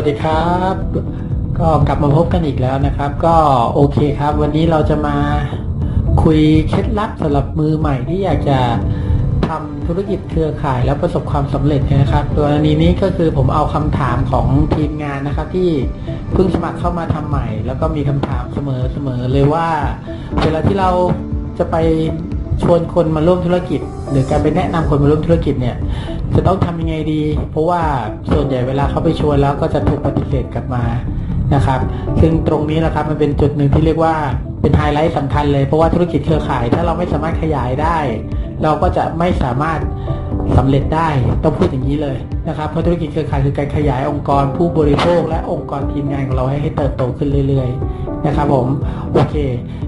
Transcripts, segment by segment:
วัสดีครับ ก็กลับมาพบกันอีกแล้วนะครับ ก็โอเคครับ วันนี้เราจะมาคุยเคล็ดลับสำหรับมือใหม่ที่อยากจะทำธุรกิจเครือข่ายแล้วประสบความสำเร็จนะครับ ตัวนี้นี้ก็คือผมเอาคำถามของทีมงานนะครับ ที่เพิ่งสมัครเข้ามาทำใหม่ แล้วก็มีคำถามเสมอเสมอเลยว่า เวลาที่เราจะไป ชวนคนมาร่วมธุรกิจ หรือการไปแนะนำคนมาร่วมธุรกิจเนี่ย จะต้องทำยังไงดี เพราะว่าส่วนใหญ่เวลาเขาไปชวนแล้วก็จะถูกปฏิเสธกลับมานะครับ ซึ่งตรงนี้นะครับมันเป็นจุดหนึ่งที่เรียกว่าเป็นไฮไลท์สำคัญเลยเพราะว่าธุรกิจเครือข่าย ถ้าเราไม่สามารถขยายได้ เราก็จะไม่สามารถ สำเร็จได้ต้องพูดอย่างนี้เลยนะครับเพราะธุรกิจเครือข่ายคือการขยายองค์กรผู้บริโภค และองค์กรทีมงานของเราให้ให้เติบโตขึ้นเรื่อย ๆ นะครับผมโอเค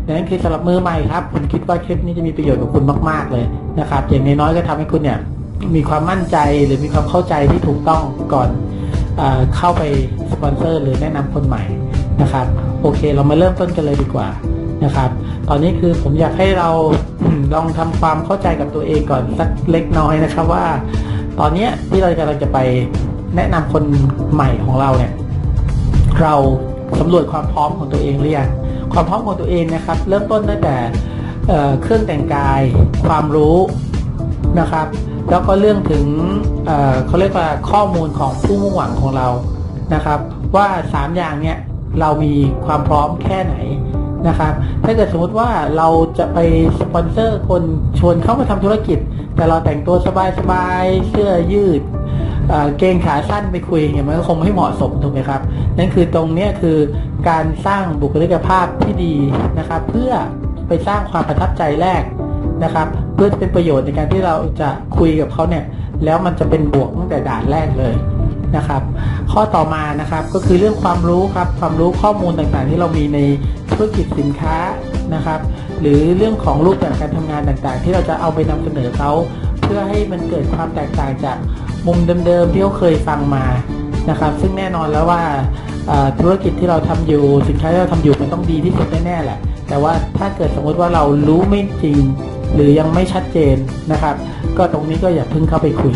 ดังนั้นคือสำหรับมือใหม่ครับผมคิดว่าคลิปนี้จะมีประโยชน์กับคุณมาก ๆเลยนะครับอย่างน้อยๆก็ทำให้คุณเนี่ยมีความมั่นใจหรือมีความเข้าใจที่ถูกต้องก่อนเอเข้าไปสปอนเซอร์หรือแนะนำคนใหม่นะครับโอเค เรามาเริ่มต้นกันเลยดีกว่า นะครับ ตอนนี้คือผมอยากให้เราลองทำความเข้าใจกับตัวเองก่อนสักเล็กน้อยนะครับว่า ตอนนี้ที่เรากำลังจะไปแนะนำคนใหม่ของเราเนี่ย เราสำรวจความพร้อมของตัวเองหรือยังความพร้อมของตัวเองนะครับ เริ่มต้นตั้งแต่เครื่องแต่งกาย ความรู้นะครับ แล้วก็เรื่องถึงเเขาเรียกว่าข้อมูลของผู้มุ่งหวังของเรานะครับ ว่า 3 อย่างเนี้ยเรามีความพร้อมแค่ไหน นะครับถ้าเกิดสมมติว่าเราจะไปสปอนเซอร์คนชวนเข้ามาทำธุรกิจ แต่เราแต่งตัวสบายๆเสื้อยืดเกงขาสั้นไปคุยเงี้ยมันก็คงไม่เหมาะสมถูกไหมครับ นั่นคือตรงนี้คือการสร้างบุคลิกภาพที่ดีนะครับ เพื่อไปสร้างความประทับใจแรกนะครับ เพื่อจะเป็นประโยชน์ในการที่เราจะคุยกับเขาเนี่ยแล้วมันจะเป็นบวกตั้งแต่ด่านแรกเลยนะครับ ข้อต่อมานะครับก็คือเรื่องความรู้ครับความรู้ข้อมูลต่างๆ ที่เรามีใน ธุรกิจสินค้านะครับ หรือเรื่องของรูปแบบการทำงานต่างๆ ที่เราจะเอาไปนำเสนอเขาเพื่อให้มันเกิดความแตกต่างจากมุมเดิมๆที่เขาเคยฟังมานะครับ ซึ่งแน่นอนแล้วว่าธุรกิจที่เราทำอยู่สินค้าที่เราทำอยู่มันต้องดีที่สุดแน่ๆแหละ แต่ว่าถ้าเกิดสมมติว่าเรารู้ไม่จริง หรือยังไม่ชัดเจนนะครับ ก็ตรงนี้ก็อย่าเพิ่งเข้าไปคุย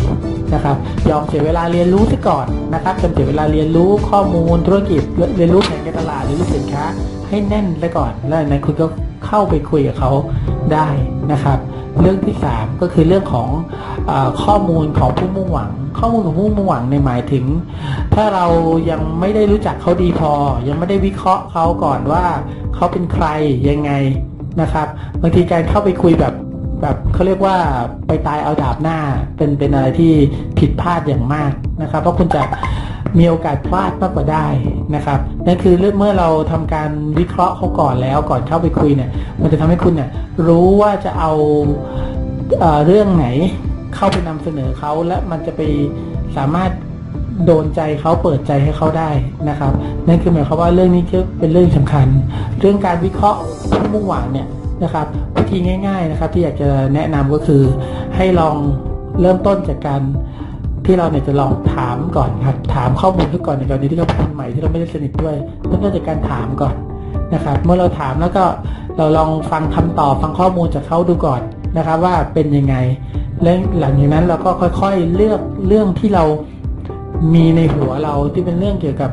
นะครับยอมเสียเวลาเรียนรู้ซะก่อนนะครับจนเสียเวลาเรียนรู้ข้อมูลธุรกิจเรียนรู้แผนการตลาดหรือสินค้า ให้แน่นซะก่อน แล้วจากนั้นคุณก็เข้าไปคุยกับเขาได้นะครับ เรื่องที่ 3 ก็คือเรื่องของอข้อมูลของผู้มุ่งหวัง ข้อมูลของผู้มุ่งหวังในหมายถึง ถ้าเรายังไม่ได้รู้จักเขาดีพอ ยังไม่ได้วิเคราะห์เขาก่อนว่าเขาเป็นใครยังไงนะครับบางทีการเข้าไปคุยแบบ แบบเขาเรียกว่าไปตายเอาดาบหน้าเป็นเป็นอะไรที่ผิดพลาดอย่างมากนะครับ เพราะคุณจะมีโอกาสพลาดมากกว่าได้นะครับนั่นคือเมื่อเราทำการวิเคราะห์เขาก่อนแล้วก่อนเข้าไปคุยเนี่ย มันจะทำให้คุณเนี่ยรู้ว่าจะเอาเอเรื่องไหนเข้าไปนำเสนอเขาและมันจะไปสามารถโดนใจเขาเปิดใจให้เขาได้นะครับ นั่นคือหมายความว่าเรื่องนี้เป็นเรื่องสำคัญ เรื่องการวิเคราะห์ผู้มุ่งหวังเนี่ย นะครับวิธีง่าย ๆนะครับ ที่อยากจะแนะนำก็คือให้ลองเริ่มต้นจากการที่เราเนี่ยจะลองถามก่อนครับ ถามข้อมูลเขาก่อนในกรณีที่เขาเป็นใหม่ที่เราไม่ได้สนิทด้วยเริ่มต้นจากการถามก่อนนะครับ เมื่อเราถามแล้วก็เราลองฟังคำตอบฟังข้อมูลจากเขาดูก่อนนะครับ ว่าเป็นยังไงและหลังจากนั้นเราก็ค่อยๆเลือกเรื่องที่เรามีในหัวเราที่เป็นเรื่องเกี่ยวกับ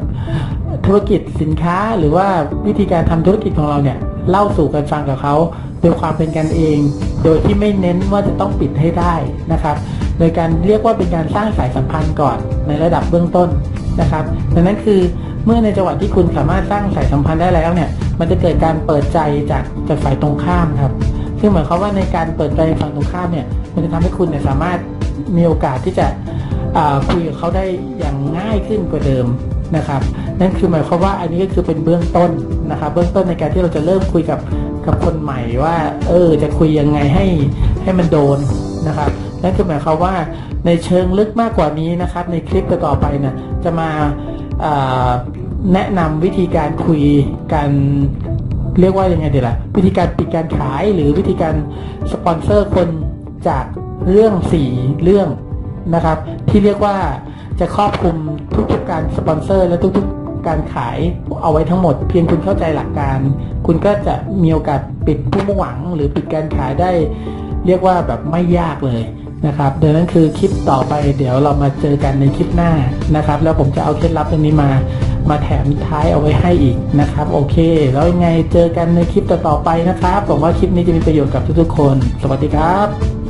ธุรกิจสินค้าหรือว่าวิธีการทำธุรกิจของเราเนี่ย เล่าสู่กันฟังกับเขา โดยความเป็นกันเอง โดยที่ไม่เน้นว่าจะต้องปิดให้ได้นะครับ โดยการเรียกว่าเป็นการสร้างสายสัมพันธ์ก่อนในระดับเบื้องต้นนะครับดังนั้นคือเมื่อในจังหวะที่คุณสามารถสร้างสายสัมพันธ์ได้แล้วเนี่ย มันจะเกิดการเปิดใจจากจากฝ่ายตรงข้ามครับ ซึ่งหมายความว่าในการเปิดใจฝั่งตรงข้ามเนี่ย มันจะทำให้คุณเนี่ยสามารถมีโอกาสที่จะคุยกับเขาได้อย่างง่ายขึ้นกว่าเดิม นะครับนั่นคือหมายความว่าอันนี้ก็คือเป็นเบื้องต้นนะครับ เบื้องต้นในการที่เราจะเริ่มคุยกับกับคนใหม่ว่า เออ จะคุยยังไงให้ให้มันโดนนะครับนั่นคือหมายความว่าในเชิงลึกมากกว่านี้นะครับ ในคลิปต่อไปเนี่ยจะมาแนะนำวิธีการคุยการเรียกว่ายังไงดีล่ะวิธีการปิดการขายหรือวิธีการสปอนเซอร์คนจากเรื่องสีเรื่อง นะครับ ที่เรียกว่าจะครอบคลุมทุกๆการสปอนเซอร์และทุกๆการขายเอาไว้ทั้งหมด เพียงคุณเข้าใจหลักการ คุณก็จะมีโอกาสปิดผู้มุ่งหวัง หรือปิดการขายได้ เรียกว่าแบบไม่ยากเลยนะครับดังนั้นคือคลิปต่อไปเดี๋ยวเรามาเจอกันในคลิปหน้านะครับ แล้วผมจะเอาเคล็ดลับตรงนี้มามาแถมท้ายเอาไว้ให้อีกนะครับ โอเค แล้วยังไงเจอกันในคลิปต่อๆไปนะครับหวังว่าคลิปนี้จะมีประโยชน์กับทุกๆคน สวัสดีครับ